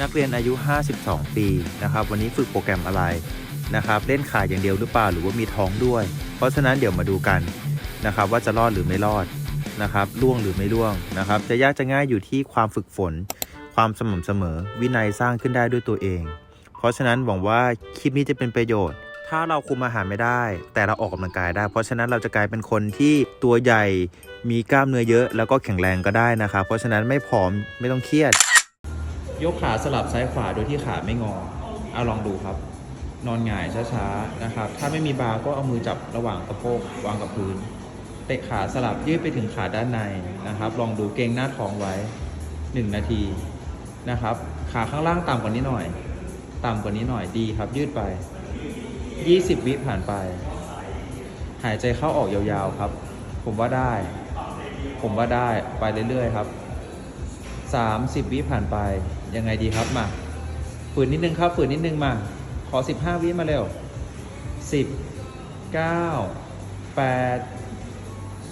นักเรียนอายุ 52 ปีนะครับวันนี้ฝึกโปรแกรมอะไรนะครับเล่นขาอย่างเดียวหรือเปล่าหรือว่ามีท้องด้วย เพราะฉะนั้นเดี๋ยวมาดูกันนะครับว่าจะรอดหรือไม่รอดนะครับล่วงหรือไม่ล่วงนะครับ จะยากจะง่ายอยู่ที่ความฝึกฝน ความสม่ำเสมอ วินัยสร้างขึ้นได้ด้วยตัวเอง เพราะฉะนั้นหวังว่าคลิปนี้จะเป็นประโยชน์ ถ้าเราคุมอาหารไม่ได้ แต่เราออกกำลังกายได้ เพราะฉะนั้นเราจะกลายเป็นคนที่ตัวใหญ่มีกล้ามเนื้อเยอะ แล้วก็แข็งแรงก็ได้นะครับ เพราะฉะนั้นไม่ผอมไม่ต้องเครียด ยกขาสลับซ้ายขวาโดยที่ขาไม่งอเอาลองดูครับ นอนหงายช้าๆนะครับ ถ้าไม่มีบาร์ก็เอามือจับระหว่างสะโพกวางกับพื้น เตะขาสลับยืดไปถึงขาด้านในนะครับ ลองดูเกรงหน้าท้องไว้ 1 นาทีนะครับ ขาข้างล่างต่ำกว่านี้หน่อย ต่ำกว่านี้หน่อยดีครับ ยืดไป 20 วิผ่านไป หายใจเข้าออกยาวๆครับ ผมว่าได้ ผมว่าได้ไปเรื่อยๆครับ 30 วิผ่านไป ยังไงดีครับมาฝืนนิดนึงครับฝืนนิดนึงมา ขอ 15 วิมาเร็ว 10 9 8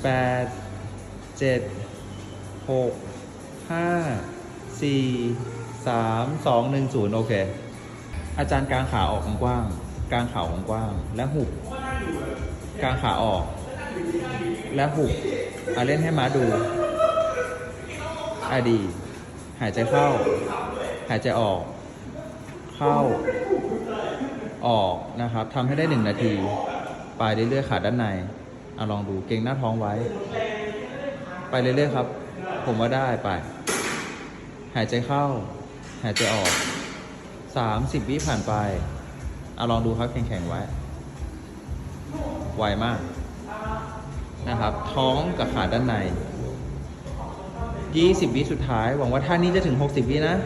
8 7 6 5 4 3 2 1 0 โอเค อาจารย์กางขาออกกว้างกางขาของกว้าง และหุบกางขาออก และหุบอาเล่นให้ม้าดูอดี หายใจเข้า หายใจออก เข้า ออกนะครับทำให้ได้หนึ่งนาทีไปเรื่อยๆขาด้านในเอาลองดูเก่งหน้าท้องไว้ ไปเรื่อยๆครับ ผมว่าได้ไป หายใจเข้า หายใจออกสามสิบวิผ่านไปเอาลองดูครับแข็งๆไว้ ไวมากนะครับ ท้องกับขาด้านใน 20 วิสุดท้าย หวังว่าท่านี้จะถึง 60 วินะ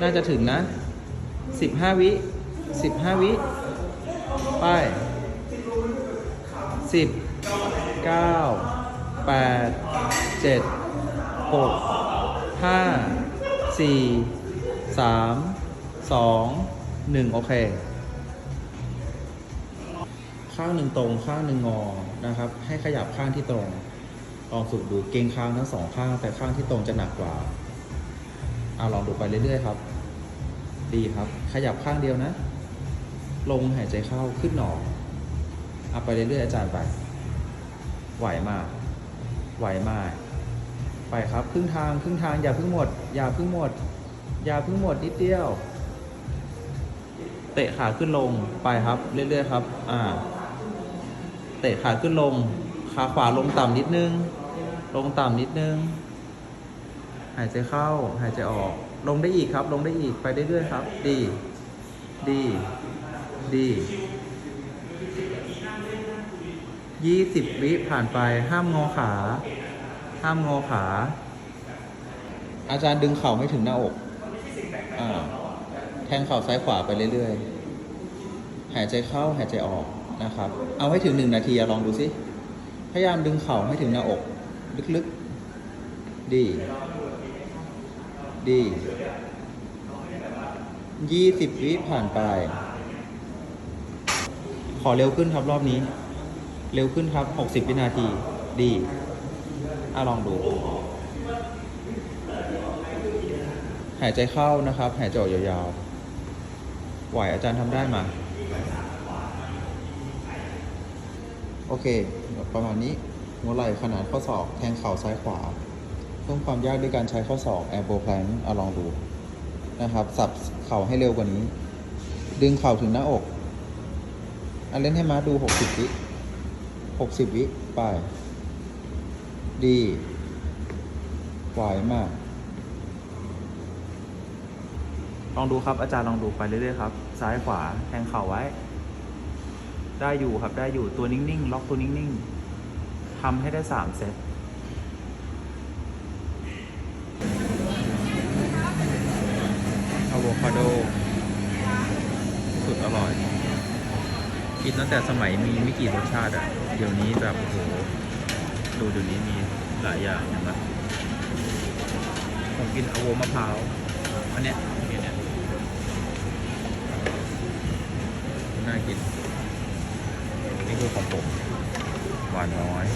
น่าจะถึงนะ 15 วิ 15 วิ ไป 10 9 8 7 6 5 4 3 2 1 โอเค ข้างหนึ่งตรงข้างหนึ่งงอ นะครับ ให้ขยับข้างที่ตรง ลองฝึกดูเกรงค้างทั้งสองข้าง แต่ข้างที่ตรงจะหนักกว่าเอาลองดูไปเรื่อยๆครับ ดีครับ ขยับข้างเดียวนะ ลงหายใจเข้าขึ้นหนอเอาไปเรื่อยๆอาจารย์ไป ไหวมาก ไหวมาก ไปครับครึ่งทางครึ่งทางอย่าเพิ่งหมด อย่าเพิ่งหมด อย่าเพิ่งหมดนิดเดียว เตะขาขึ้นลงไปครับ เรื่อยๆครับ อ่า เตะขาขึ้นลง ขาขวาลงต่ำนิดนึง ลงต่ำนิดนึง หายใจเข้า หายใจออก ลงได้อีกครับ ลงได้อีกไปเรื่อยๆครับ ดี ดี ดียี่สิบวิผ่านไป ห้ามงอขา ห้ามงอขา อาจารย์ดึงเข่าไม่ถึงหน้าอกอ่าแทงเข่าซ้ายขวาไปเรื่อยๆ หายใจเข้า หายใจออกนะครับ เอาให้ถึงหนึ่งนาทีลองดูสิ พยายามดึงเข่าให้ถึงหน้าอก ลึกๆ ดี ดียี่สิบวิผ่านไป ขอเร็วขึ้นครับรอบนี้ เร็วขึ้นครับหกสิบวินาที ดีอะลองดู หายใจเข้านะครับ หายใจออกยาวๆ ไหวอาจารย์ทำได้มาโอเค ประมาณนี้ หัวไหล่ขนาดข้อศอก แทงเข่าซ้ายขวา เพิ่มความยากด้วยการใช้ข้อศอกแอร์โบแพลงเอาลองดูนะครับ สับเข่าให้เร็วกว่านี้ ดึงเข่าถึงหน้าอกอันเล่นให้มาดู 60 วิ60 วิไป ดีไหวมาก ลองดูครับอาจารย์ลองดูไปเรื่อยๆครับ ซ้ายขวาแทงเข่าไว้ ได้อยู่ครับได้อยู่ตัวนิ่งๆ ล็อกตัวนิ่งๆ ทำให้ได้สามเซตอะโวคาโด สุดอร่อย กินตั้งแต่สมัยมีไม่กี่รสชาติอะเดี๋ยวนี้แบบโอ้โหดูเดี๋ยวนี้มีหลายอย่างนไหมผมกินอะโวมะพร้าวอันเนี้ยอันเนี้ยน่ากินนี่คือของผมหวานน้อย